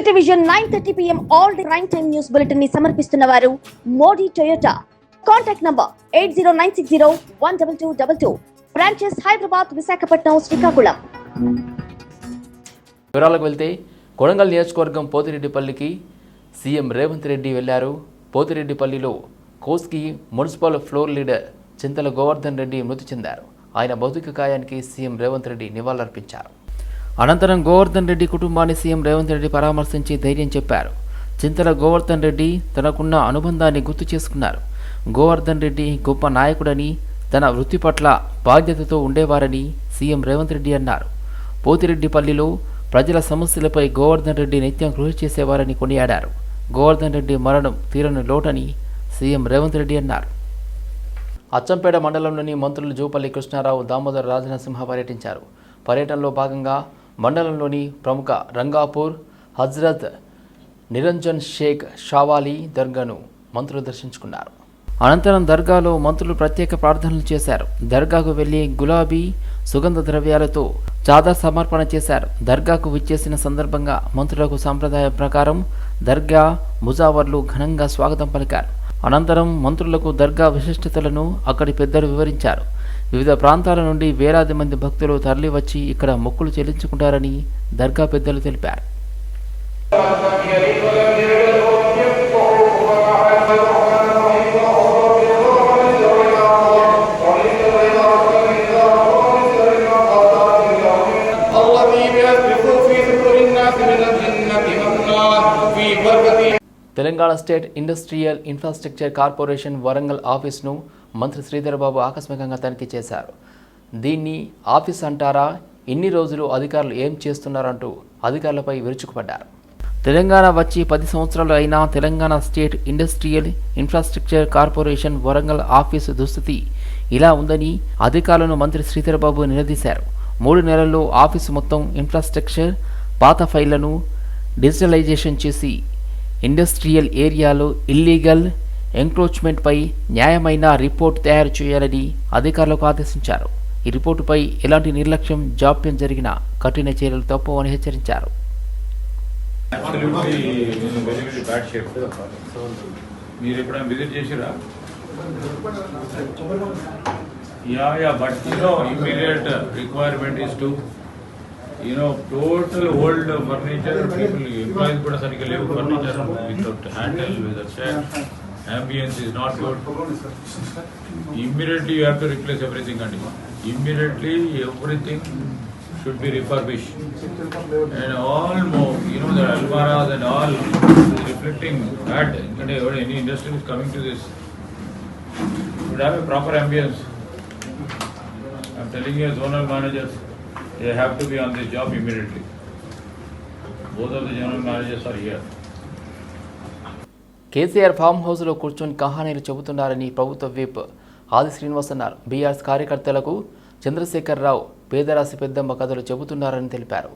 City Vision nine thirty PM all the prime time news బులెటిన్ని సమర్పిస్తున్న వారు Modi Toyota contact number eight zero nine six zero one double two double two branches Hyderabad Visakhapatnam Srikakulam వివరాలకు వెళ్తే కొడంగల్ నియోజకవర్గం పోతిరెడ్డిపల్లికి CM Revanth Reddy వెళ్ళారు. పోతిరెడ్డిపల్లిలో Koski municipal floor leader Chintala Govardhan Reddy మృతి చెందారు. ఆయన భౌతిక కాయానికి సీఎం రేవంత్ రెడ్డి నివాళులర్పించారు. అనంతరం గోవర్ధన్ రెడ్డి కుటుంబాన్ని సీఎం రేవంత్ రెడ్డి పరామర్శించి ధైర్యం చెప్పారు. చింతల గోవర్ధన్ రెడ్డి తనకున్న అనుబంధాన్ని గుర్తు చేసుకున్నారు. గోవర్ధన్ రెడ్డి గొప్ప నాయకుడని తన వృత్తి పట్ల బాధ్యతతో ఉండేవారని సీఎం రేవంత్ రెడ్డి అన్నారు. పోతిరెడ్డిపల్లిలో ప్రజల సమస్యలపై గోవర్ధన్ రెడ్డి నిత్యం కృషి చేసేవారని కొనియాడారు. గోవర్ధన్ రెడ్డి మరణం తీరని లోటని సీఎం రేవంత్ రెడ్డి అన్నారు. అచ్చంపేట మండలంలోని మంత్రులు జూపల్లి కృష్ణారావు దామోదర్ రాజనసింహ పర్యటించారు. పర్యటనలో భాగంగా మండలంలోని ప్రముఖ రంగాపూర్ హజ్రత్ నిరంజన్ షేక్ షావాలి దర్గాను మంత్రులు దర్శించుకున్నారు. అనంతరం దర్గాలో మంత్రులు ప్రత్యేక ప్రార్థనలు చేశారు. దర్గాకు వెళ్ళి గులాబీ సుగంధ ద్రవ్యాలతో చాదర్ సమర్పణ చేశారు. దర్గాకు విచ్చేసిన సందర్భంగా మంత్రులకు సంప్రదాయం ప్రకారం దర్గా ముజావర్లు ఘనంగా స్వాగతం పలికారు. అనంతరం మంత్రులకు దర్గా విశిష్టతలను అక్కడి పెద్దలు వివరించారు. వివిధ ప్రాంతాల నుండి వేలాది మంది భక్తులు తరలివచ్చి ఇక్కడ మొక్కులు చెల్లించుకుంటారని దర్గా పెద్దలు తెలిపారు. Telangana state industrial infrastructure corporation Warangal ఆఫీస్ను మంత్రి శ్రీధర్ బాబు ఆకస్మికంగా తనిఖీ చేశారు. దీన్ని ఆఫీస్ అంటారా? ఇన్ని రోజులు అధికారులు ఏం చేస్తున్నారంటూ అధికారులపై విరుచుకుపడ్డారు. తెలంగాణ వచ్చి పది సంవత్సరాలు అయినా Telangana state industrial infrastructure corporation Warangal office దుస్థితి ఇలా ఉందని అధికారులను మంత్రి శ్రీధర్ బాబు నిలదీశారు. మూడు నెలల్లో ఆఫీసు మొత్తం ఇన్ఫ్రాస్ట్రక్చర్ పాత ఫైళ్ళను డిజిటలైజేషన్ చేసి ఇండస్ట్రియల్ ఏరియాలో ఇల్లీగల్ ఎంక్రోచ్మెంట్పై న్యాయమైన రిపోర్ట్ తయారు చేయాలని అధికారులకు ఆదేశించారు. ఈ రిపోర్టుపై ఎలాంటి నిర్లక్ష్యం జాప్యం జరిగినా కఠిన చర్యలు తప్పవని హెచ్చరించారు. మీరు ఎప్పుడైనా విజిట్ చేసిరా? Yeah yeah but requirement is to You know total old furniture people employees కూడా సరిగ్గా లేవు furniture without handle with shape ambience is not good immediately you have to replace everything అండి immediately everything should be refurbished. And all more, you know, the almaras and all is reflecting bad. And any industry is coming to this. Should have a proper ambience. I'm telling you, zonal managers, They have to be on the job immediately. Both of the general managers are here. KCR farm హౌస్లో కూర్చొని కహానీలు చెబుతున్నారని ప్రభుత్వ whip ఆది శ్రీనివాస్ అన్నారు BRS కార్యకర్తలకు చంద్రశేఖరరావు పేదరాశి పెద్దమ్మ కథలు చెబుతున్నారని తెలిపారు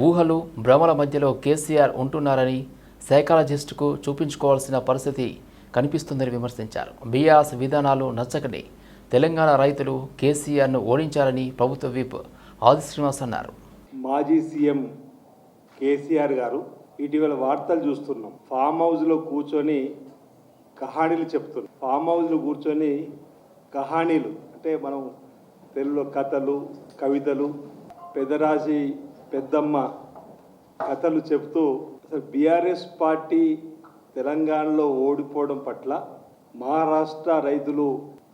ఊహలు భ్రమల మధ్యలో కేసీఆర్ ఉంటున్నారని సైకాలజిస్టుకు చూపించుకోవాల్సిన పరిస్థితి కనిపిస్తుందని విమర్శించారు బీఆర్ఎస్ విధానాలు నచ్చకని తెలంగాణ రైతులు కేసీఆర్ను ఓడించాలని ప్రభుత్వ విప్ ఆది శ్రీనివాస్ అన్నారు. మాజీ సీఎం కేసీఆర్ గారు ఇటీవల వార్తలు చూస్తున్నాం. ఫామ్ హౌస్లో కూర్చొని కహానీలు చెప్తున్నాం ఫామ్ హౌస్లో కూర్చొని కహానీలు అంటే మనం తెలుగులో కథలు కవితలు పెదరాశి పెద్దమ్మ కథలు చెప్తూ అసలు బీఆర్ఎస్ పార్టీ తెలంగాణలో ఓడిపోవడం పట్ల మహారాష్ట్ర రైతులు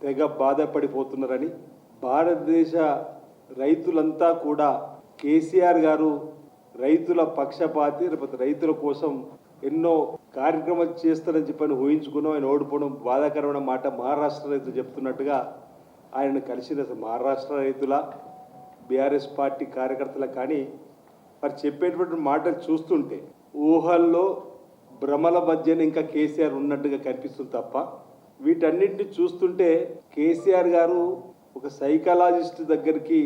తెగ బాధపడిపోతున్నారని భారతదేశ రైతులంతా కూడా కేసీఆర్ గారు రైతుల పక్షపాతి లేకపోతే రైతుల కోసం ఎన్నో కార్యక్రమాలు చేస్తారని చెప్పని ఊహించుకున్నాం. ఆయన ఓడిపోవడం బాధాకరమైన మాట మహారాష్ట్ర రైతులు చెప్తున్నట్టుగా ఆయనను కలిసిన అసలు మహారాష్ట్ర రైతుల బీఆర్ఎస్ పార్టీ కార్యకర్తల కానీ మరి చెప్పేటువంటి మాటలు చూస్తుంటే ఊహల్లో భ్రమల మధ్యన ఇంకా కేసీఆర్ ఉన్నట్టుగా కనిపిస్తుంది తప్ప వీటన్నిటిని చూస్తుంటే కేసీఆర్ గారు ఒక సైకాలజిస్ట్ దగ్గరికి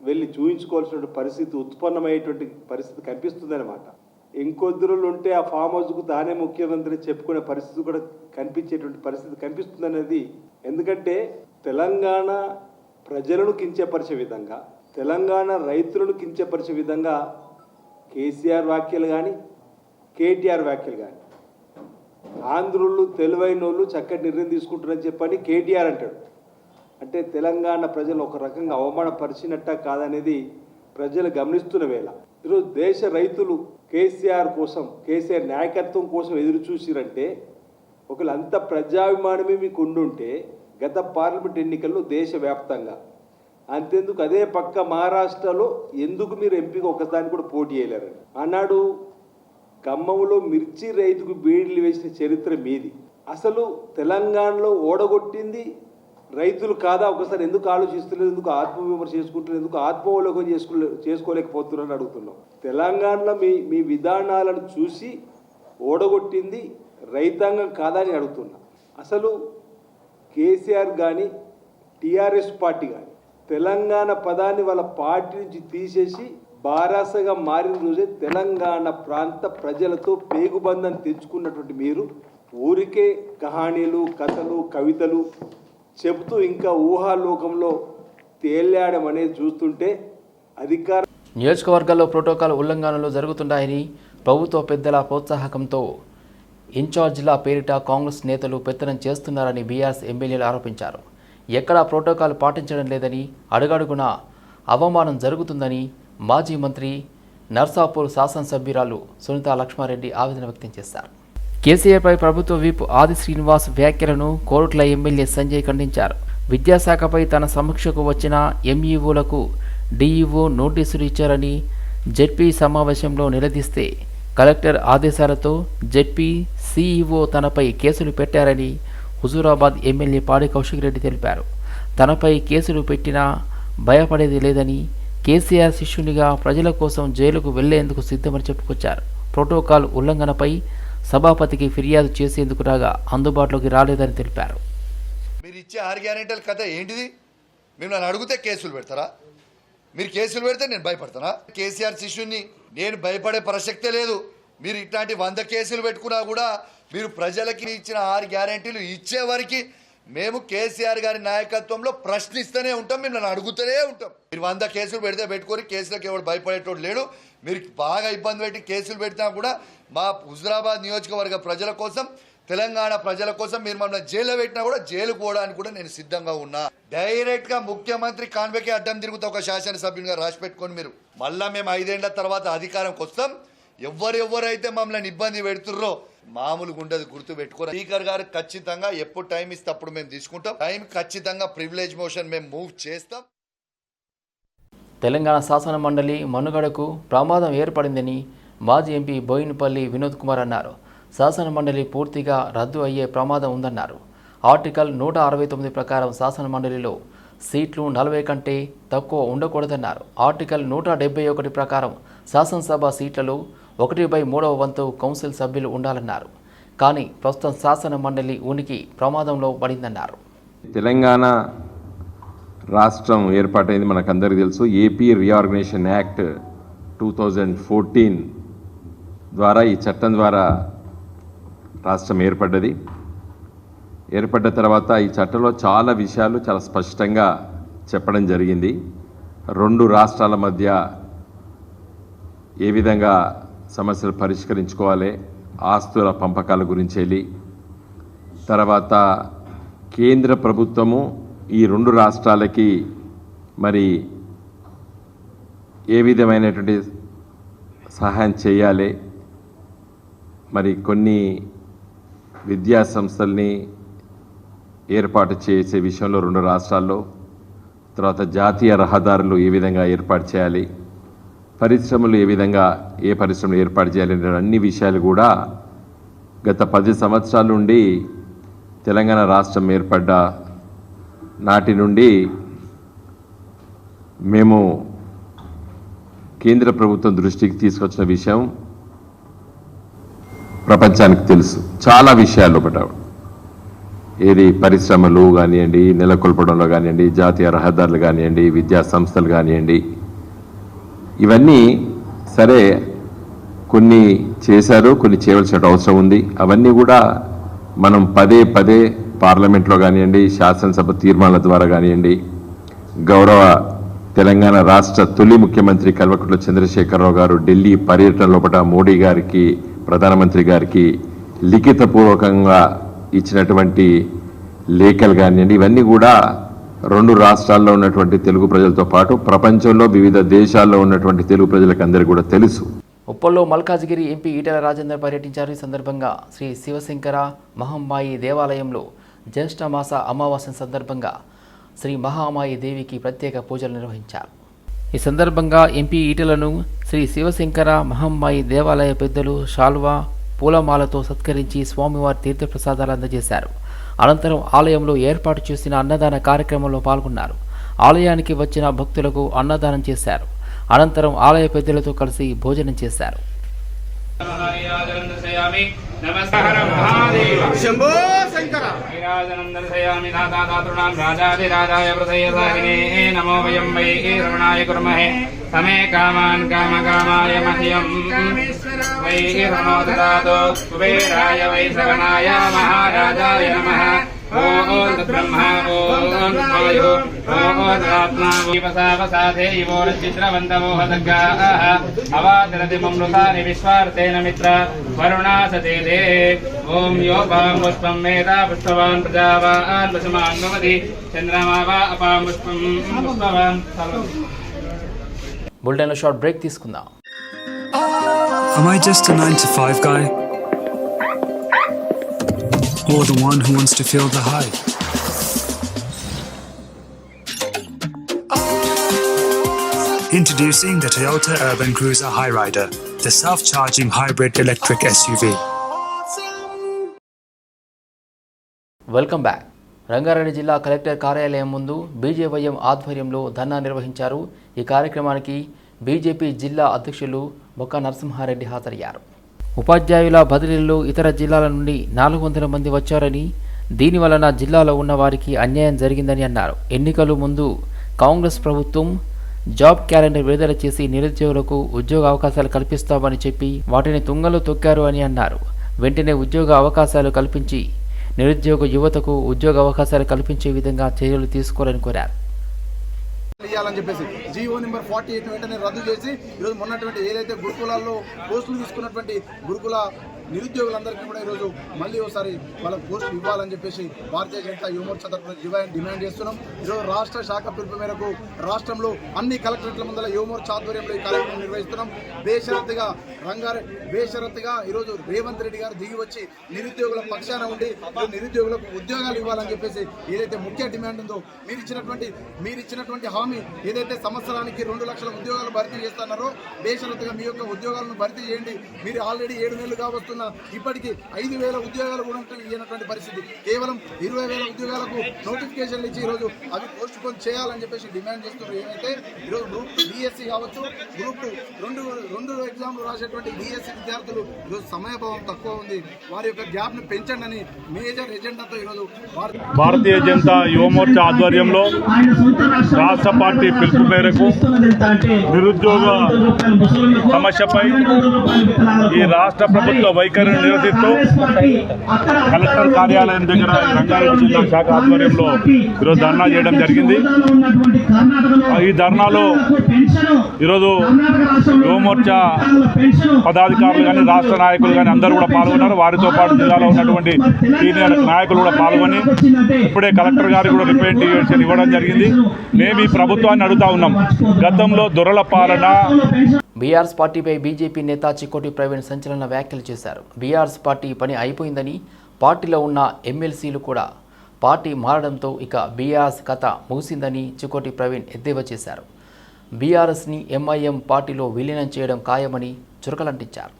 వెళ్ళి చూయించుకోవాల్సిన పరిస్థితి ఉత్పన్నమయ్యేటువంటి పరిస్థితి కనిపిస్తుంది అనమాట ఇంకొద్ది రోజులు ఉంటే ఆ ఫామ్ హౌస్కు తానే ముఖ్యమంత్రి చెప్పుకునే పరిస్థితి కూడా కనిపించేటువంటి పరిస్థితి కనిపిస్తుంది అనేది ఎందుకంటే తెలంగాణ ప్రజలను కించపరిచే విధంగా తెలంగాణ రైతులను కించపరిచే విధంగా కేసీఆర్ వ్యాఖ్యలు కానీ కేటీఆర్ వ్యాఖ్యలు కానీ ఆంధ్రులు తెలివైన వాళ్ళు చక్కటి నిర్ణయం తీసుకుంటారని చెప్పని కేటీఆర్ అంటాడు. అంటే తెలంగాణ ప్రజలు ఒక రకంగా అవమానపరిచినట్ట కాదనేది ప్రజలు గమనిస్తున్న వేళ. ఈరోజు దేశ రైతులు కేసీఆర్ కోసం కేసీఆర్ నాయకత్వం కోసం ఎదురు చూసిరంటే ఒకళ్ళు అంత ప్రజాభిమానమే మీకు ఉండుంటే గత పార్లమెంట్ ఎన్నికల్లో దేశవ్యాప్తంగా అంతేందుకు అదే పక్క మహారాష్ట్రలో ఎందుకు మీరు ఎంపీగా ఒకసారి కూడా పోటీ చేయలేరని? ఆనాడు ఖమ్మంలో మిర్చి రైతుకు బీడీలు వేసిన చరిత్ర మీది. అసలు తెలంగాణలో ఓడగొట్టింది రైతులు కాదా? ఒకసారి ఎందుకు ఆలోచిస్తున్నారు? ఎందుకు ఆత్మవిమర్శ చేసుకుంటున్నారు? ఎందుకు ఆత్మవలోకం చేసుకోలే చేసుకోలేకపోతున్నారని అడుగుతున్నాం. తెలంగాణలో మీ మీ విధానాలను చూసి ఓడగొట్టింది రైతాంగం కాదా అని అడుగుతున్నా. అసలు కేసీఆర్ కానీ టీఆర్ఎస్ పార్టీ కానీ తెలంగాణ పదాన్ని వాళ్ళ పార్టీ నుంచి తీసేసి బారాసగా మారిన రోజే తెలంగాణ ప్రాంత ప్రజలతో పేగుబంధం తెచ్చుకున్నటువంటి మీరు ఊరికే కహానీలు కథలు కవితలు చెబుతూ ఇంకా ఊహాలోకంలో తేలాడమనేది చూస్తుంటే అధికార నియోజకవర్గాల్లో ప్రోటోకాల్ ఉల్లంఘనలు జరుగుతున్నాయని ప్రభుత్వ పెద్దల ప్రోత్సాహకంతో ఇన్ఛార్జిల పేరిట కాంగ్రెస్ నేతలు పెత్తనం చేస్తున్నారని బీఆర్ఎస్ ఎమ్మెల్యేలు ఆరోపించారు. ఎక్కడా ప్రోటోకాల్ పాటించడం లేదని అడుగడుగునా అవమానం జరుగుతుందని మాజీ మంత్రి నర్సాపూర్ శాసనసభ్యురాలు సునీత లక్ష్మారెడ్డి ఆవేదన వ్యక్తం చేశారు. కేసీఆర్పై ప్రభుత్వ విప్ ఆది శ్రీనివాస్ వ్యాఖ్యలను కోరుట్ల ఎమ్మెల్యే సంజయ్ ఖండించారు. విద్యాశాఖపై తన సమీక్షకు వచ్చిన ఎంఈఓలకు డీఈఓ నోటీసులు ఇచ్చారని జెడ్పీ సమావేశంలో నిలదీస్తే కలెక్టర్ ఆదేశాలతో జెడ్పీ సీఈఓ తనపై కేసులు పెట్టారని హుజూరాబాద్ ఎమ్మెల్యే పాడి కౌశిక్ రెడ్డి తెలిపారు. తనపై కేసులు పెట్టినా భయపడేది లేదని కేసీఆర్ శిష్యునిగా ప్రజల కోసం జైలుకు వెళ్ళేందుకు సిద్ధమని చెప్పుకొచ్చారు. ప్రోటోకాల్ ఉల్లంఘనపై సభాపతికి ఫిర్యాదు చేసేందుకు రాగా అందుబాటులోకి రాలేదని తెలిపారు. మీరు ఇచ్చే ఆరు గ్యారెంటీల కథ ఏంటిది? మేము నన్ను అడిగితే కేసులు పెడతారా? మీరు కేసులు పెడితే నేను భయపడతానా? కేసీఆర్ శిష్యుని నేను భయపడే ప్రసక్తే లేదు. మీరు ఇట్లాంటి వంద కేసులు పెట్టుకున్నా కూడా మీరు ప్రజలకి ఇచ్చిన ఆరు గ్యారెంటీలు ఇచ్చే వరకు మేము కేసీఆర్ గారి నాయకత్వంలో ప్రశ్నిస్తూనే ఉంటాం మిమ్మల్ని అడుగుతూనే ఉంటాం. మీరు వంద కేసులు పెడితే పెట్టుకొని కేసులకు ఎవడు భయపడేటోడు లేడు. మీరు బాగా ఇబ్బంది పెట్టి కేసులు పెట్టినా కూడా మా హుజరాబాద్ నియోజకవర్గ ప్రజల కోసం తెలంగాణ ప్రజల కోసం మీరు మమ్మల్ని జైల్లో పెట్టినా కూడా జైలు పోవడానికి కూడా నేను సిద్ధంగా ఉన్నా. డైరెక్ట్గా ముఖ్యమంత్రి కాన్వేకే అడ్డం తిరుగుతా ఒక శాసనసభ్యునిగా రాసి పెట్టుకొని మీరు. మళ్ళా మేము ఐదేళ్ళ తర్వాత అధికారంకి వస్తాం. ఎవరెవరైతే మమ్మల్ని ఇబ్బంది పెడుతుర్రో మామూలుగా ఉండదు గుర్తు పెట్టుకోరు స్పీకర్ గారు ఖచ్చితంగా ఎప్పుడు టైం ఇస్తే అప్పుడు మేము తీసుకుంటాం. టైం ఖచ్చితంగా ప్రివిలేజ్ మోషన్ మేము మూవ్ చేస్తాం. తెలంగాణ శాసన మండలి మనుగడకు ప్రమాదం ఏర్పడిందని మాజీ ఎంపీ బోయినపల్లి వినోద్ కుమార్ అన్నారు. శాసన మండలి పూర్తిగా రద్దు అయ్యే ప్రమాదం ఉందన్నారు. ఆర్టికల్ నూట అరవై తొమ్మిది ప్రకారం శాసన మండలిలో సీట్లు నలభై కంటే తక్కువ ఉండకూడదన్నారు. ఆర్టికల్ నూట డెబ్బై ఒకటి ప్రకారం శాసనసభ సీట్లలో ఒకటి బై మూడవ వంతు కౌన్సిల్ సభ్యులు ఉండాలన్నారు. కానీ ప్రస్తుతం శాసన మండలి ఉనికి ప్రమాదంలో పడిందన్నారు. తెలంగాణ రాష్ట్రం ఏర్పాటైంది మనకందరికీ తెలుసు. AP reorganisation act two thousand fourteen ద్వారా ఈ చట్టం ద్వారా రాష్ట్రం ఏర్పడ్డది. ఏర్పడ్డ తర్వాత ఈ చట్టంలో చాలా విషయాలు చాలా స్పష్టంగా చెప్పడం జరిగింది. రెండు రాష్ట్రాల మధ్య ఏ విధంగా సమస్యలు పరిష్కరించుకోవాలి. ఆస్తుల పంపకాల గురించి వెళ్ళి తర్వాత కేంద్ర ప్రభుత్వము ఈ రెండు రాష్ట్రాలకి మరి ఏ విధమైనటువంటి సహాయం చేయాలి. మరి కొన్ని విద్యా సంస్థల్ని ఏర్పాటు చేసే విషయంలో రెండు రాష్ట్రాల్లో తర్వాత జాతీయ రహదారులు ఏ విధంగా ఏర్పాటు చేయాలి. పరిశ్రమలు ఏ విధంగా ఏ పరిశ్రమలు ఏర్పాటు చేయాలనే అన్ని విషయాలు కూడా గత పది సంవత్సరాల నుండి తెలంగాణ రాష్ట్రం ఏర్పడ్డ నాటి నుండి మేము కేంద్ర ప్రభుత్వం దృష్టికి తీసుకొచ్చిన విషయం ప్రపంచానికి తెలుసు. చాలా విషయాలు ఒకట ఏది పరిశ్రమలు కానివ్వండి నెలకొల్పడంలో కానివ్వండి జాతీయ రహదారులు కానివ్వండి విద్యా సంస్థలు కానివ్వండి ఇవన్నీ సరే కొన్ని చేశారు కొన్ని చేయవలసిన అవసరం ఉంది. అవన్నీ కూడా మనం పదే పదే పార్లమెంట్లో కానివ్వండి శాసనసభ తీర్మానాల ద్వారా కానివ్వండి గౌరవ తెలంగాణ రాష్ట్ర తొలి ముఖ్యమంత్రి కల్వకుంట్ల చంద్రశేఖరరావు గారు ఢిల్లీ పర్యటన లోపల మోడీ గారికి ప్రధానమంత్రి గారికి లిఖితపూర్వకంగా ఇచ్చినటువంటి లేఖలు కానివ్వండి ఇవన్నీ కూడా రెండు రాష్ట్రాల్లో ఉన్నటువంటి తెలుగు ప్రజలతో పాటు ప్రపంచంలో వివిధ దేశాల్లో ఉన్నటువంటి తెలుగు ప్రజలకు అందరికీ కూడా తెలుసు. ఉప్పల్లో మల్కాజ్గిరి ఎంపీ ఈటల రాజేందర్ పర్యటించారు. ఈ సందర్భంగా శ్రీ శివశంకర మహమ్మాయి దేవాలయంలో జ్యేష్ఠమాస అమావాస్య సందర్భంగా శ్రీ మహామాయి దేవికి ప్రత్యేక పూజలు నిర్వహించారు. ఈ సందర్భంగా ఎంపీ ఈటలను శ్రీ శివశంకర మహమ్మాయి దేవాలయ పెద్దలు షాల్వా పూలమాలతో సత్కరించి స్వామివారి తీర్థప్రసాదాలు అందజేశారు. అనంతరం ఆలయంలో ఏర్పాటు చేసిన అన్నదాన కార్యక్రమంలో పాల్గొన్నారు. ఆలయానికి వచ్చిన భక్తులకు అన్నదానం చేశారు. అనంతరం ఆలయ పెద్దలతో కలిసి భోజనం చేశారు. నమస్కార మహాదేవ. శంభో శంకర. నీరాజనం దర్శయామి దాతాతృణాం రాజాదిరాజాయ హృదయసాగినే నమో వయం వై రమణాయ కుర్మహే సమే కామాన్ కామకామాయ మహ్యం. వై రణో దదాతు కుబేరాయ వై శ్రవణాయ మహారాజాయ నమః. ఓం బ్రహ్మ ఓం వాయు ఓం ఆత్మా వసావసాధే ఇవోరచిత్రవంతమోహదగ్గాః అవాదరతి మమృతాని విశ్వార్తేన మిత్ర వరుణా సతేదే ఓం యోపాం పుష్పం మేధా పుష్పవాన్ ప్రజావాన్ వసమాన్ భవతి చంద్రమా వా అపాం పుష్పం పుష్పవాన్ బులెటిన్లో షార్ట్ బ్రేక్ తీసుకుందాం Am I just a 9 to 5 guy? Or the one who wants to feel the hype. Introducing the Toyota Urban Cruiser Highrider, the self charging hybrid electric SUV. Welcome back Rangareddy జిల్లా collector కార్యాలయం ముందు BJYM ఆధ్వర్యంలో ధర్నా నిర్వహించారు ఈ కార్యక్రమానికి BJP జిల్లా అధ్యక్షులు బొక్క నరసింహారెడ్డి హాజరయ్యారు ఉపాధ్యాయుల బదిలీల్లో ఇతర జిల్లాల నుండి నాలుగు వందల మంది వచ్చారని దీనివలన జిల్లాలో ఉన్న వారికి అన్యాయం జరిగిందని అన్నారు. ఎన్నికలు ముందు కాంగ్రెస్ ప్రభుత్వం జాబ్ క్యాలెండర్ విడుదల చేసి నిరుద్యోగులకు ఉద్యోగ అవకాశాలు కల్పిస్తామని చెప్పి వాటిని తుంగలో తొక్కారు అని అన్నారు. వెంటనే ఉద్యోగ అవకాశాలు కల్పించి నిరుద్యోగ యువతకు ఉద్యోగ అవకాశాలు కల్పించే విధంగా చర్యలు తీసుకోవాలని కోరారు. చేయాలని చెప్పేసి జీవో నెంబర్ ఫార్టీ ఎయిట్ వెంటనే రద్దు చేసి ఈరోజు మొన్నటువంటి ఏదైతే గురుకులాల్లో పోస్టులు తీసుకున్నటువంటి గురుకుల నిరుద్యోగులందరికీ కూడా ఈరోజు మళ్ళీ ఒకసారి వాళ్ళకి పోస్టులు ఇవ్వాలని చెప్పేసి భారతీయ జనతా యువమోర్చా తరఫున డిమాండ్ డిమాండ్ చేస్తున్నాం. ఈరోజు రాష్ట్ర శాఖ పిలుపు మేరకు రాష్ట్రంలో అన్ని కలెక్టరేట్ల ముందర యువమోర్చా ఆధ్వర్యంలో ఈ కార్యక్రమం నిర్వహిస్తున్నాం. బేషరత్తుగా రంగారె బేషరత్తుగా ఈరోజు రేవంత్ రెడ్డి గారు దిగి వచ్చి నిరుద్యోగుల పక్షాన ఉండి నిరుద్యోగులకు ఉద్యోగాలు ఇవ్వాలని చెప్పేసి ఏదైతే ముఖ్య డిమాండ్ ఉందో మీరు ఇచ్చినటువంటి మీరు ఇచ్చినటువంటి హామీ ఏదైతే సంవత్సరానికి రెండు లక్షల ఉద్యోగాలు భర్తీ చేస్తున్నారో బేషరత్తుగా మీ యొక్క ఉద్యోగాలను భర్తీ చేయండి. మీరు ఆల్రెడీ ఏడు నెలలుగా చేస్తున్న. ఇప్పటికి ఐదు వేల ఉద్యోగాలు కూడా ఇవ్వనటువంటి పరిస్థితి. కేవలం ఇరవై వేల ఉద్యోగాలకు నోటిఫికేషన్లు ఇచ్చి ఈరోజు అవి పోస్ట్ పోన్ చేయాలని చెప్పేసి డిమాండ్ చేస్తున్నారు. ఏమైతే ఈరోజు గ్రూప్ డిఎస్సి కావచ్చు గ్రూప్ టూ రెండు రెండు ఎగ్జామ్లు రాసేటువంటి డిఎస్సి విద్యార్థులు ఈరోజు సమయభావం తక్కువ ఉంది. వారి యొక్క గ్యాప్ను పెంచండి అని మేజర్ ఎజెండాతో ఈరోజు భారతీయ జనతా యువమోర్చా ఆధ్వర్యంలో రాష్ట్ర పార్టీ పిలుపు మేరకు నిరుద్యోగ సమస్యపై ఈ రాష్ట్ర ప్రభుత్వ వైఖరిని నిరసిస్తూ కలెక్టర్ కార్యాలయం దగ్గర రంగారెడ్డి జిల్లా శాఖ ఆధ్వర్యంలో ఈరోజు ధర్నా చేయడం జరిగింది. ఈ ధర్నాలో ఈరోజు యువమోర్చా పదాధికారులు కానీ రాష్ట్ర నాయకులు కానీ అందరూ కూడా పాల్గొన్నారు. వారితో పాటు జిల్లాలో ఉన్నటువంటి సీనియర్ నాయకులు కూడా పాల్గొని ఇప్పుడే కలెక్టర్ గారికి కూడా రిప్రజెంటేషన్ ఇవ్వడం జరిగింది. మేము ఈ ప్రభుత్వాన్ని అడుగుతా ఉన్నాం. గతంలో దొరల పాలన బీఆర్ఎస్ పార్టీపై బీజేపీ నేత చిక్కోటి ప్రవీణ్ సంచలన వ్యాఖ్యలు చేశారు. బీఆర్ఎస్ పార్టీ పని అయిపోయిందని పార్టీలో ఉన్న ఎమ్మెల్సీలు కూడా పార్టీ మారడంతో ఇక బీఆర్ఎస్ కథ ముగిసిందని చిక్కోటి ప్రవీణ్ ఎద్దేవా చేశారు. బీఆర్ఎస్ని ఎంఐఎం పార్టీలో విలీనం చేయడం ఖాయమని చురకలంటించారు.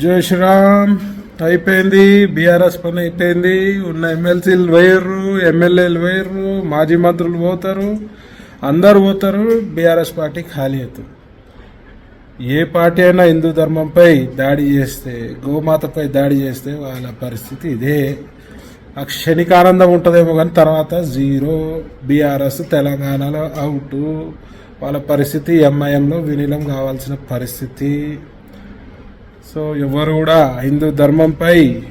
జై శ్రీరామ్. అయిపోయింది. బీఆర్ఎస్ పని అయిపోయింది. ఉన్న ఎమ్మెల్సీలు వేయరు ఎమ్మెల్యేలు వేయరు మాజీ మంత్రులు పోతారు అందరు పోతారు. బీఆర్ఎస్ పార్టీ ఖాళీ అవుతుంది. ఏ పార్టీ అయినా హిందూ ధర్మంపై దాడి చేస్తే గోమాతపై దాడి చేస్తే వాళ్ళ పరిస్థితి ఇదే. ఆ క్షణిక ఆనందం ఉంటుందేమో కానీ తర్వాత జీరో బీఆర్ఎస్ తెలంగాణలో అవుట్. వాళ్ళ పరిస్థితి ఎంఐఎంలో విలీనం కావాల్సిన పరిస్థితి. సో ఎవరు కూడా హిందూ ధర్మంపై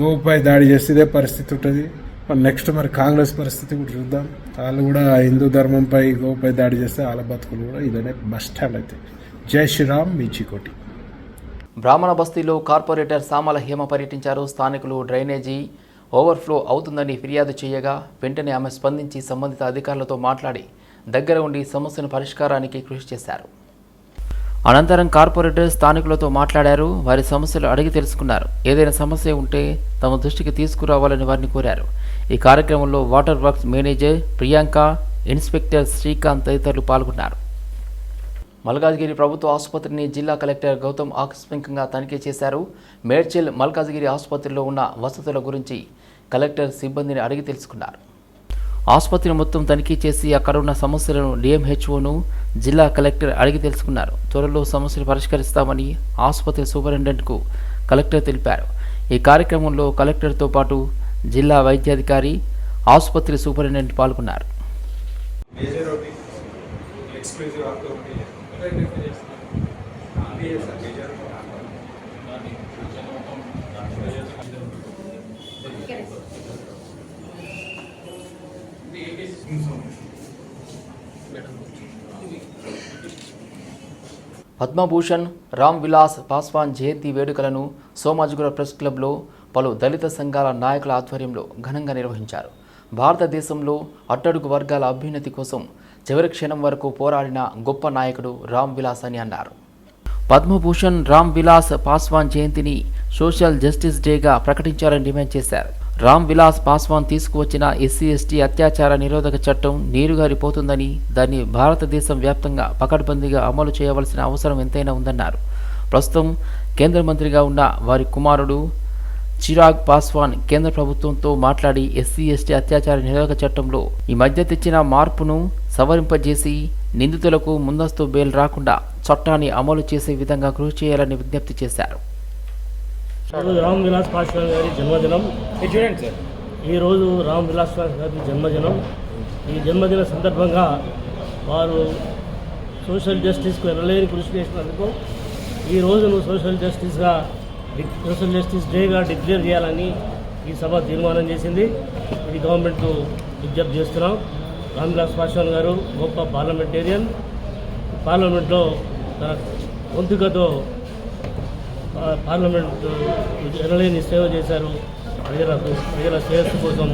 గోపై దాడి చేస్తే ఇదే పరిస్థితి ఉంటుంది. నెక్స్ట్ మరి కాంగ్రెస్ పరిస్థితి కూడా చూద్దాం. వాళ్ళు కూడా హిందూ ధర్మంపై గోపై దాడి చేస్తే వాళ్ళ బతుకులు కూడా ఇదనే బస్ స్టాండ్ అయితే. జై శ్రీరామ్ మీ బ్రాహ్మణ బస్తీలో కార్పొరేటర్ సామల హేమ పర్యటించారు. స్థానికులు డ్రైనేజీ ఓవర్ఫ్లో అవుతుందని ఫిర్యాదు చేయగా వెంటనే ఆమె స్పందించి సంబంధిత అధికారులతో మాట్లాడి దగ్గర ఉండి సమస్యను పరిష్కారానికి కృషి చేశారు. అనంతరం కార్పొరేటర్ స్థానికులతో మాట్లాడారు. వారి సమస్యలు అడిగి తెలుసుకున్నారు. ఏదైనా సమస్య ఉంటే తమ దృష్టికి తీసుకురావాలని వారిని కోరారు. ఈ కార్యక్రమంలో water works manager Priyanka inspector Srikanth తదితరులు పాల్గొన్నారు. మల్కాజ్గిరి ప్రభుత్వ ఆసుపత్రిని జిల్లా కలెక్టర్ గౌతమ్ ఆకస్మికంగా తనిఖీ చేశారు. మేడ్చల్ మల్కాజ్గిరి ఆసుపత్రిలో ఉన్న వసతుల గురించి కలెక్టర్ సిబ్బందిని అడిగి తెలుసుకున్నారు. ఆసుపత్రి మొత్తం తనిఖీ చేసి అక్కడ ఉన్న సమస్యలను డిఎంహెచ్ఓను జిల్లా కలెక్టర్ అడిగి తెలుసుకున్నారు. త్వరలో సమస్యలు పరిష్కరిస్తామని ఆసుపత్రి సూపరింటెండెంట్కు కలెక్టర్ తెలిపారు. ఈ కార్యక్రమంలో కలెక్టర్తో పాటు జిల్లా వైద్యాధికారి ఆసుపత్రి సూపరింటెండెంట్ పాల్గొన్నారు. పద్మభూషణ్ రామ్ విలాస్ పాస్వాన్ జయంతి వేడుకలను సోమాజిగూడ ప్రెస్ క్లబ్లో పలు దళిత సంఘాల నాయకుల ఆధ్వర్యంలో ఘనంగా నిర్వహించారు. భారతదేశంలో అట్టడుగు వర్గాల అభ్యున్నతి కోసం చివరి క్షణం వరకు పోరాడిన గొప్ప నాయకుడు రామ్ విలాస్ అని అన్నారు. పద్మభూషణ్ రామ్ విలాస్ పాస్వాన్ జయంతిని సోషల్ జస్టిస్ డేగా ప్రకటించాలని డిమాండ్ చేశారు. రామ్ విలాస్ పాస్వాన్ తీసుకువచ్చిన ఎస్సీ ఎస్టీ అత్యాచార నిరోధక చట్టం నీరుగారిపోతుందని దాన్ని భారతదేశం వ్యాప్తంగా పకడ్బందీగా అమలు చేయవలసిన అవసరం ఎంతైనా ఉందన్నారు. ప్రస్తుతం కేంద్ర మంత్రిగా ఉన్న వారి కుమారుడు చిరాగ్ పాస్వాన్ కేంద్ర ప్రభుత్వంతో మాట్లాడి ఎస్సీ ఎస్టీ అత్యాచార నిరోధక చట్టంలో ఈ మధ్య తెచ్చిన మార్పును సవరింపజేసి నిందితులకు ముందస్తు బెయిల్ రాకుండా చట్టాన్ని అమలు చేసే విధంగా కృషి చేయాలని విజ్ఞప్తి చేశారు. రామ్ విలాస్ పాస్వాన్ గారి జన్మదినం. ఈరోజు రామ్ విలాస్ పాస్వాన్ గారి జన్మదినం. ఈ జన్మదిన సందర్భంగా వారు సోషల్ జస్టిస్కు ఎనలేని కృషి చేసినందుకు ఈ రోజును సోషల్ జస్టిస్గా సోషల్ జస్టిస్ డేగా డిక్లేర్ చేయాలని ఈ సభ తీర్మానం చేసింది. ఇది గవర్నమెంట్కు విజ్ఞప్తి చేస్తున్నాం. రామ్విలాస్ పాశ్వాన్ పాస్వాన్ గారు గొప్ప పార్లమెంటేరియన్. పార్లమెంట్లో తన వంతుకతో పార్లమెంట్ ఎనలేని సేవ చేశారు. ప్రజలకు ప్రజల శ్రేయస్సు కోసం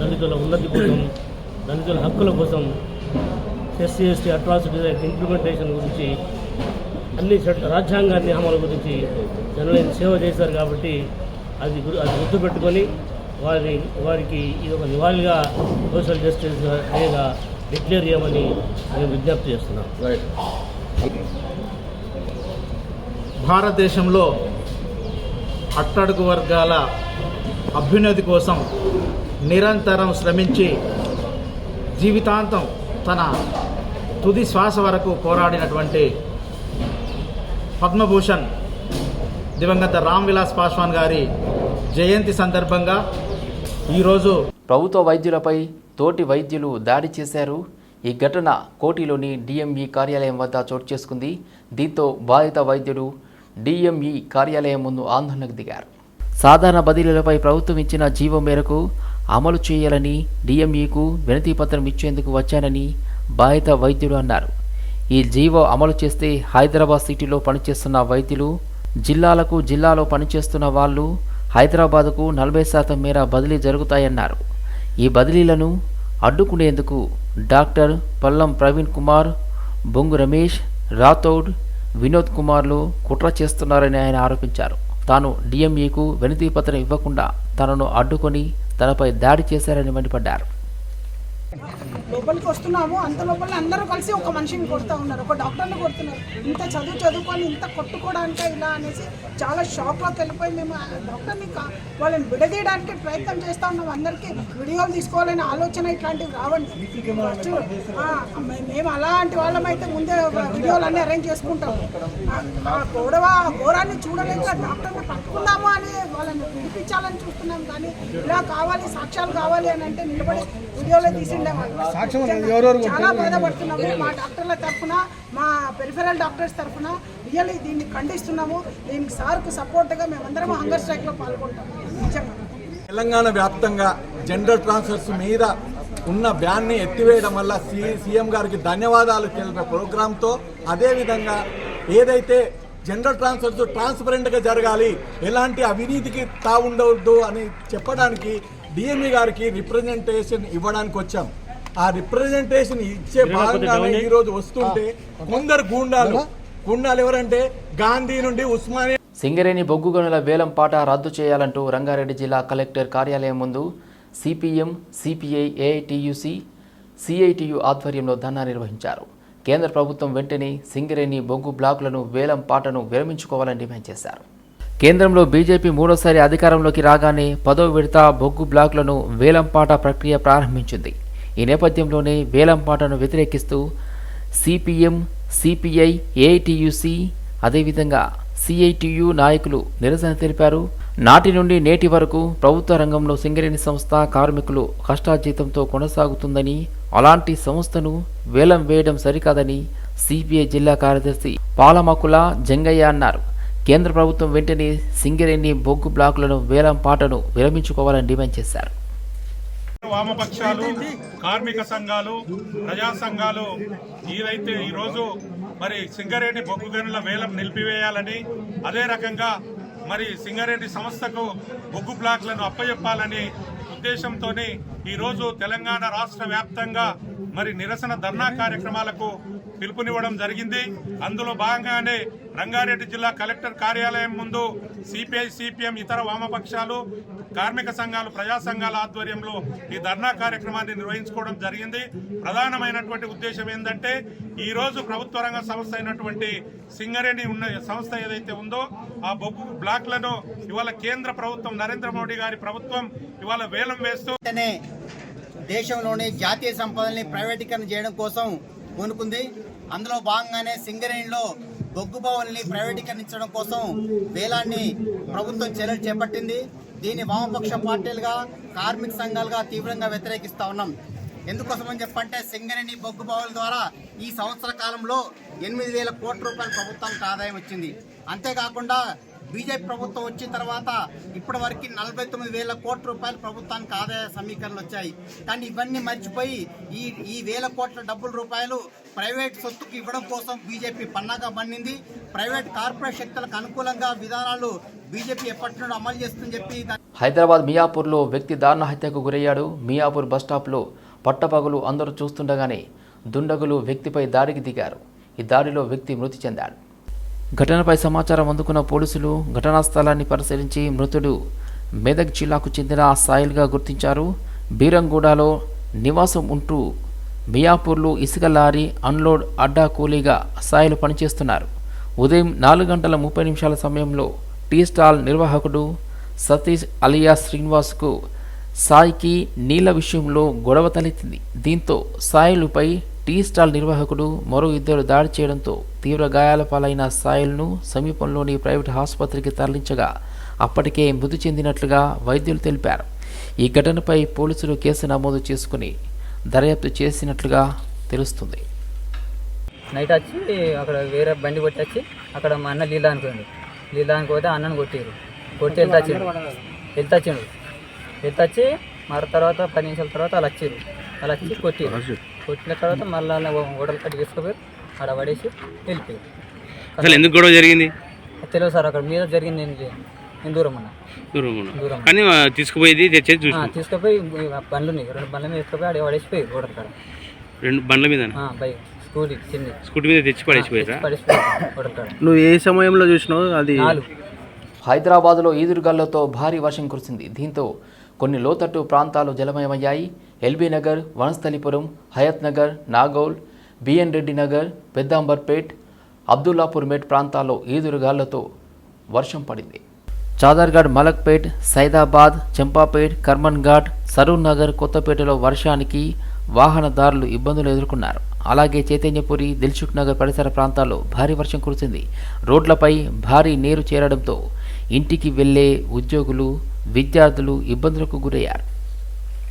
దళితుల ఉన్నతి కోసం దళితుల హక్కుల కోసం ఎస్సీ ఎస్టీ అట్రాసిటీస్ ఇంప్లిమెంటేషన్ గురించి అన్ని చట్ట రాజ్యాంగాన్ని అమలు గురించి ఎనలేని సేవ చేశారు కాబట్టి అది గురి అది గుర్తుపెట్టుకొని వారి వారికి ఇది ఒక నివాళిగా సోషల్ జస్టిస్ డేగా డిక్లేర్ చేయమని మేము విజ్ఞప్తి చేస్తున్నాం భారతదేశంలో అట్టడుగు వర్గాల అభ్యున్నతి కోసం నిరంతరం శ్రమించి జీవితాంతం తన తుది శ్వాస వరకు పోరాడినటువంటి పద్మభూషణ్ దివంగత రామ్ విలాస్ పాస్వాన్ గారి జయంతి సందర్భంగా ఈరోజు ప్రభుత్వ వైద్యులపై తోటి వైద్యులు దాడి చేశారు. ఈ ఘటన కోటిలోని డిఎంఈ కార్యాలయం వద్ద చోటు చేసుకుంది. దీంతో బాధిత వైద్యుడు డిఎంఈ కార్యాలయం ముందు ఆందోళనకు దిగారు. సాధారణ బదిలీలపై ప్రభుత్వం ఇచ్చిన జీవం మేరకు అమలు చేయాలని డిఎంఈకు వినతి పత్రం ఇచ్చేందుకు వచ్చానని బాధిత వైద్యుడు అన్నారు. ఈ జీవో అమలు చేస్తే హైదరాబాద్ సిటీలో పనిచేస్తున్న వైద్యులు జిల్లాలకు జిల్లాలో పనిచేస్తున్న వాళ్ళు హైదరాబాదుకు నలభై శాతం మేర బదిలీ జరుగుతాయన్నారు. ఈ బదిలీలను అడ్డుకునేందుకు డాక్టర్ పల్లం ప్రవీణ్ కుమార్ బొంగు రమేష్ రాథోడ్ వినోద్ కుమార్లు కుట్ర చేస్తున్నారని ఆయన ఆరోపించారు. తాను డిఎంఈకు వినతి పత్రం ఇవ్వకుండా తనను అడ్డుకొని తనపై దాడి చేశారని మండిపడ్డారు. లోపలికి వస్తున్నాము. అంత లోపల అందరూ కలిసి ఒక మనిషిని కొడుతూ ఉన్నారు. ఒక డాక్టర్ని కొడుతున్నారు. ఇంత చదువు చదువుకొని ఇంత కొట్టుకోవడానికి ఇలా అనేసి చాలా షాక్లోకి వెళ్ళిపోయి మేము డాక్టర్ని కా- వాళ్ళని విడదీయడానికి ప్రయత్నం చేస్తూ ఉన్నాం. అందరికీ వీడియోలు తీసుకోవాలనే ఆలోచన ఇట్లాంటివి రావండి. ఫస్ట్, మేము అలాంటి వాళ్ళమైతే ముందే వీడియోలు అన్నీ అరేంజ్ చేసుకుంటాం. ఆ- ఆ ఘోరాన్ని చూడలేక డాక్టర్ని పట్టుకుందాము అని వాళ్ళని పిలిపించాలని చూస్తున్నాం. కానీ ఇలా కావాలి సాక్ష్యాలు కావాలి అని అంటే నిలబడి వీడియోలో తీసి వాళ్ళు చాలా బాధపడుతున్నాము మా డాక్టర్ల తరఫున మా పెరిఫెరల్ డాక్టర్స్ తరఫున రియల్లీ దీన్ని ఖండిస్తున్నాము. దీనికి సార్కు సపోర్ట్గా మేమందరం హంగర్ స్ట్రైక్లో పాల్గొంటాం. నిజంగా. తెలంగాణ వ్యాప్తంగా జనరల్ ట్రాన్స్ఫర్స్ మీద ఉన్న బ్యాన్ని ఎత్తివేయడం వల్ల సి సీఎం గారికి ధన్యవాదాలు తెలిపే ప్రోగ్రాంతో అదేవిధంగా ఏదైతే జనరల్ ట్రాన్స్ఫర్స్ ట్రాన్స్పరెంట్గా జరగాలి ఎలాంటి అవినీతికి తావుండవద్దు అని చెప్పడానికి డిఎంఈ గారికి రిప్రజెంటేషన్ ఇవ్వడానికి వచ్చాం. ఆ రిప్రజెంటేషన్ ఇచ్చే భాగంగానే ఈరోజు వస్తుంటే కొందరు గూండాలు. గూండాలు ఎవరంటే గాంధీ నుండి ఉస్మానియా సింగరేణి బొగ్గు గనుల వేలం పాట రద్దు చేయాలంటూ రంగారెడ్డి జిల్లా కలెక్టర్ కార్యాలయం ముందు సిపిఎం సిపిఐ ఏఐటియుసి సిఐటియు ఆధ్వర్యంలో ధర్నా నిర్వహించారు. కేంద్ర ప్రభుత్వం వెంటనే సింగరేణి బొగ్గు బ్లాకులను వేలం పాటను విరమించుకోవాలని డిమాండ్ చేశారు. కేంద్రంలో బీజేపీ మూడోసారి అధికారంలోకి రాగానే పదో విడత బొగ్గు బ్లాకులను వేలంపాట ప్రక్రియ ప్రారంభించింది. ఈ నేపథ్యంలోనే వేలంపాటను వ్యతిరేకిస్తూ సిపిఎం సిపిఐ ఏఐటియుసి అదేవిధంగా సిఐటియు నాయకులు నిరసన తెలిపారు. నాటి నుండి నేటి వరకు ప్రభుత్వ రంగంలో సింగరేణి సంస్థ కార్మికులు కష్టాజీతంతో కొనసాగుతుందని అలాంటి సంస్థను వేలం వేయడం సరికాదని సిపిఐ జిల్లా కార్యదర్శి పాలమకుల జంగయ్య అన్నారు. కేంద్ర ప్రభుత్వం వెంటనే సింగరేణి బొగ్గు బ్లాకులను వేలం పాటను విరమించుకోవాలని డిమాండ్ చేశారు. వామపక్షాలు కార్మిక సంఘాలు ప్రజా సంఘాలు ఏదైతే ఈరోజు మరి సింగరేణి బొగ్గు గనుల వేలం నిలిపివేయాలని అదే రకంగా మరి సింగరేణి సంస్థకు బొగ్గు బ్లాక్లను అప్పచెప్పాలని ఉద్దేశంతోనే ఈరోజు తెలంగాణ రాష్ట్ర వ్యాప్తంగా మరి నిరసన ధర్నా కార్యక్రమాలకు పిలుపునివ్వడం జరిగింది. అందులో భాగంగానే రంగారెడ్డి జిల్లా కలెక్టర్ కార్యాలయం ముందు సిపిఐ సిపిఎం ఇతర వామపక్షాలు కార్మిక సంఘాలు ప్రజా సంఘాల ఆధ్వర్యంలో ఈ ధర్నా కార్యక్రమాన్ని నిర్వహించుకోవడం జరిగింది. ప్రధానమైనటువంటి ఉద్దేశం ఏంటంటే ఈరోజు ప్రభుత్వ రంగ సంస్థ అయినటువంటి సింగరేణి ఉన్న సంస్థ ఏదైతే ఉందో ఆ బొగ్గు బ్లాక్లను ఇవాళ కేంద్ర ప్రభుత్వం నరేంద్ర మోడీ గారి ప్రభుత్వం ఇవాళ వేలం వేస్తూ దేశంలోని జాతీయ సంపదల్ని ప్రైవేటీకరణ చేయడం కోసం పూనుకుంది. అందులో భాగంగానే సింగరేణిలో బొగ్గు బావుల్ని ప్రైవేటీకరించడం కోసం వేలాన్ని ప్రభుత్వం చర్యలు చేపట్టింది. దీన్ని వామపక్ష పార్టీలుగా కార్మిక సంఘాలుగా తీవ్రంగా వ్యతిరేకిస్తా ఉన్నాం. ఎందుకోసమని చెప్పంటే సింగరేణి బొగ్గు బావుల ద్వారా ఈ సంవత్సర కాలంలో ఎనిమిది వేల కోట్ల రూపాయల ప్రభుత్వానికి ఆదాయం వచ్చింది. అంతేకాకుండా బీజేపీ ప్రభుత్వం వచ్చిన తర్వాత ఇప్పటి వరకు నలభై తొమ్మిది వేల కోట్ల రూపాయలు ప్రభుత్వానికి ఆదాయ సమీకరణలు వచ్చాయి. కానీ ఇవన్నీ మర్చిపోయి ఈ ఈ వేల కోట్ల డబ్బుల రూపాయలు ప్రైవేట్ సొత్తుకు ఇవ్వడం కోసం బీజేపీ పన్నాగా పన్నింది ప్రైవేట్ కార్పొరేట్ శక్తులకు అనుకూలంగా విధానాలు బీజేపీ ఎప్పటి నుండి అమలు చేస్తుందని చెప్పి హైదరాబాద్ మియాపూర్లో వ్యక్తి దారుణ హత్యకు గురయ్యాడు. మియాపూర్ బస్టాప్లో పట్టపగలు అందరూ చూస్తుండగానే దుండగులు వ్యక్తిపై దాడికి దిగారు. ఈ దాడిలో వ్యక్తి మృతి చెందాడు. ఘటనపై సమాచారం అందుకున్న పోలీసులు ఘటనా స్థలాన్ని పరిశీలించి మృతుడు మెదక్ జిల్లాకు చెందిన సాయిల్గా గుర్తించారు. బీరంగూడలో నివాసం ఉంటూ మియాపూర్లో ఇసుక లారీ అన్లోడ్ అడ్డా కూలీగా సాయిలు పనిచేస్తున్నారు. ఉదయం నాలుగు గంటల ముప్పై నిమిషాల సమయంలో టీ స్టాల్ నిర్వాహకుడు సతీష్ అలియా శ్రీనివాస్కు సాయికి నీళ్ళ విషయంలో గొడవ తలెత్తింది. దీంతో సాయిలుపై టీ స్టాల్ నిర్వాహకుడు మరో ఇద్దరు దాడి చేయడంతో తీవ్ర గాయాల పాలైన సాయిల్ను సమీపంలోని ప్రైవేట్ ఆసుపత్రికి తరలించగా అప్పటికే మృతి చెందినట్లుగా వైద్యులు తెలిపారు. ఈ ఘటనపై పోలీసులు కేసు నమోదు చేసుకుని దర్యాప్తు చేసినట్లుగా తెలుస్తుంది. నైట్ వచ్చి అక్కడ వేరే బండి కొట్టి వచ్చి అక్కడ మా అన్న లీలా అనుకోండి లీలా అనుకోతే అన్నను కొట్టిరు కొట్టి వెళ్తాచిండు వెళ్తాచిండు వెళ్తొచ్చి మరి తర్వాత పది నిమిషాల తర్వాత వాళ్ళు వచ్చిర్రు. వాళ్ళు వచ్చి కొట్టిరు కొట్టిన తర్వాత మళ్ళీ ఓడల కట్టి తీసుకుపోయి ఆడ పడేసి వెళ్ళిపోయారు అసలు ఎందుకు గొడవ జరిగింది? తెలియదు సార్ అక్కడ మీద జరిగింది నేను లే- నేను దూరం ఉన్నా. దూరం ఉన్నా. దూరం. కానీ ఆ, తీసుకుపోయేది తెచ్చేది చూసి తీసుకుపోయి ఆ బండ్లు ఉన్నాయి. రెండు బండ్ల మీద తీసుకుపోయి ఆడ పడేసిపోయి ఓడల కాడ. రెండు బండ్ల మీద ఆ, బై స్కూటీ చిన్ని. స్కూటీ మీద తెచ్చి పడేసిపోయారా పడేసిపోయి నువ్వు ఏ సమయంలో చూసినావు? అది నాలుగు. హైదరాబాద్లో ఈదురుగాళ్ళతో భారీ వర్షం కురిసింది. దీంతో కొన్ని లోతట్టు ప్రాంతాలు జలమయమయ్యాయి. ఎల్బీ నగర్ వనస్థలిపురం హయత్ నగర్ నాగౌల్ బిఎన్ రెడ్డి నగర్ పెద్దాంబర్పేట్ అబ్దుల్లాపూర్ మేట్ ప్రాంతాల్లో ఈదురుగాళ్ళతో వర్షం పడింది. చాదర్గఢ్ మలక్పేట్ సైదాబాద్ చంపాపేట్ కర్మన్ఘాట్ సరూర్ నగర్ కొత్తపేటలో వర్షానికి వాహనదారులు ఇబ్బందులు ఎదుర్కొన్నారు. అలాగే చైతన్యపురి దిల్సుఖ్ నగర్ పరిసర ప్రాంతాల్లో భారీ వర్షం కురిసింది. రోడ్లపై భారీ నీరు చేరడంతో ఇంటికి వెళ్ళే ఉద్యోగులు విద్యార్థులు ఇబ్బందులకు గురయ్యారు.